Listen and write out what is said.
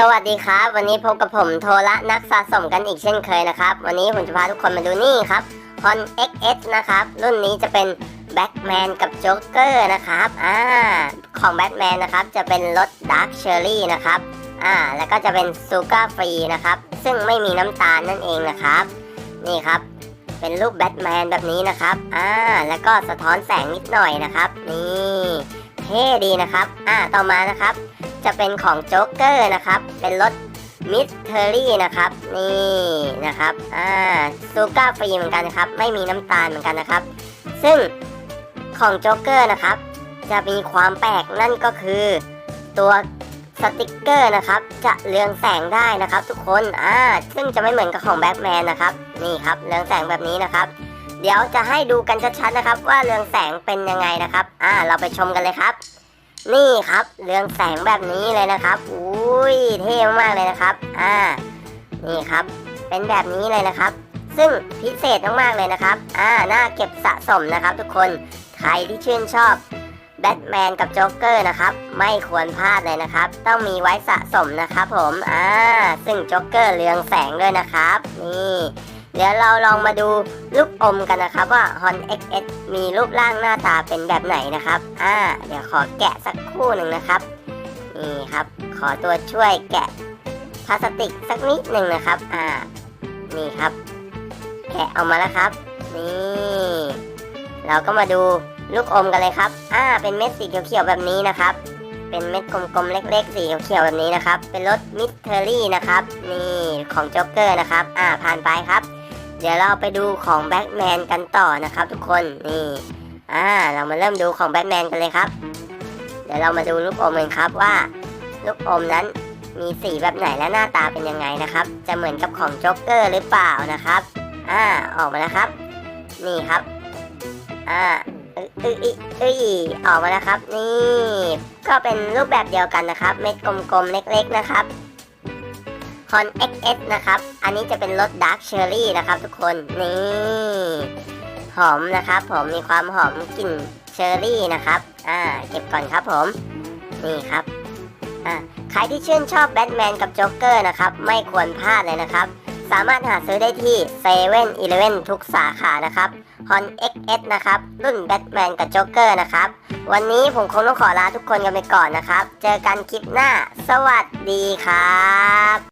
สวัสดีครับ วันนี้พบกับผมโทละนักสะสมกันอีกเช่นเคยนะครับ วันนี้ผมจะพาทุกคนมาดูนี่ครับ Hon XS นะครับ รุ่นนี้จะเป็นแบทแมนกับโจ๊กเกอร์นะครับอ่าของแบทแมนนะครับจะเป็นรสดาร์คเชอรี่นะครับอ่าแล้วก็จะเป็นซูกาฟรีนะครับ ซึ่งไม่มีน้ำตาลนั่นเองนะครับ นี่ครับ เป็นรูปแบทแมนแบบนี้นะครับอ่าแล้วก็สะท้อนแสงนิดหน่อยนะครับ นี่เท่ดีนะครับอ่าต่อมานะครับ จะเป็นของโจ๊กเกอร์นะครับ เป็นรสมิสเทอรี่นะครับ นี่นะครับ อ่าซูก้าฟรีเหมือนกันนะครับ ไม่มีน้ำตาลเหมือนกันนะครับ ซึ่งของโจ๊กเกอร์นะครับ จะมีความแปลกนั่นก็คือตัวสติกเกอร์นะครับ จะเรืองแสงได้นะครับ ทุกคน อ่า ซึ่งจะไม่เหมือนกับของแบทแมนนะครับ นี่ครับเรืองแสงแบบนี้นะครับ เดี๋ยวจะให้ดูกันชัดๆนะครับ ว่าเรืองแสงเป็นยังไงนะครับ อ่า เราไปชมกันเลยครับ นี่ครับเรืองแสงแบบนี้เลยนะครับอุ้ยเท่มากเลยนะครับ อ่า นี่ครับ เป็นแบบนี้เลยนะครับ ซึ่งพิเศษมากๆเลยนะครับ อ่าน่าเก็บสะสมนะครับ ทุกคนใครที่ชื่นชอบแบทแมนกับโจ๊กเกอร์นะครับ ไม่ควรพลาดเลยนะครับ ต้องมีไว้สะสมนะครับผม อ่า ซึ่งโจ๊กเกอร์เรืองแสงด้วยนะครับ นี่ เดี๋ยวเราลองมาดูลูกอมกันนะครับว่า Hon XS มีรูปร่างหน้าตาเป็นแบบไหนนะครับ อ่า เดี๋ยวขอแกะสักคู่หนึ่งนะครับ นี่ครับ ขอตัวช่วยแกะพลาสติกสักนิดหนึ่งนะครับ อ่า นี่ครับ แกะออกมาแล้วครับ นี่ เราก็มาดูลูกอมกันเลยครับ อ่า เป็นเม็ดสีเขียวๆแบบนี้นะครับ เป็นเม็ดกลมๆเล็กๆสีเขียวๆแบบนี้นะครับ เป็นรสมิสเทอรี่นะครับ นี่ของโจ๊กเกอร์นะครับ อ่า ผ่านไปครับ เดี๋ยวเราไปดูของแบทแมนกันต่อนะครับทุกคนนี่อ่าเรามาเริ่มดูของแบทแมนกันเลยครับ เดี๋ยวเรามาดูลูกอมกันครับว่า ลูกอมนั้นมีสีแบบไหนและหน้าตาเป็นยังไงนะครับ จะเหมือนกับของโจ๊กเกอร์หรือเปล่านะครับอ่าออกมาแล้วครับ นี่ครับอ่าเอ้ยเอ้ยเอ้ยเอ้ยออกมาแล้วครับ นี่ก็เป็นรูปแบบเดียวกันนะครับ เม็ดกลมๆเล็ก ๆนะครับ คอน XS นะครับ อันนี้จะเป็นรสดาร์ c เชอร์รี่นะครับทุกคน นี่ หอมนะครับ ผมมีความหอมกลิ่นเชอร์รี่นะครับ อ่า เก็บก่อนครับผม นี่ครับ อ่า ใครที่ชื่นชอบแบทแมนกับโจ๊กเกอร์นะครับ ไม่ควรพลาดเลยนะครับ สามารถหาซื้อได้ที่เซเว่นอีเลฟทุกสาขานะครับ Hon XS นะครับ รุ่นแบทแมนกับโจ๊กเกอร์นะครับ วันนี้ผมคงต้องขอลาทุกคนกันไปก่อนนะครับ เจอกันคลิปหน้า สวัสดีครับ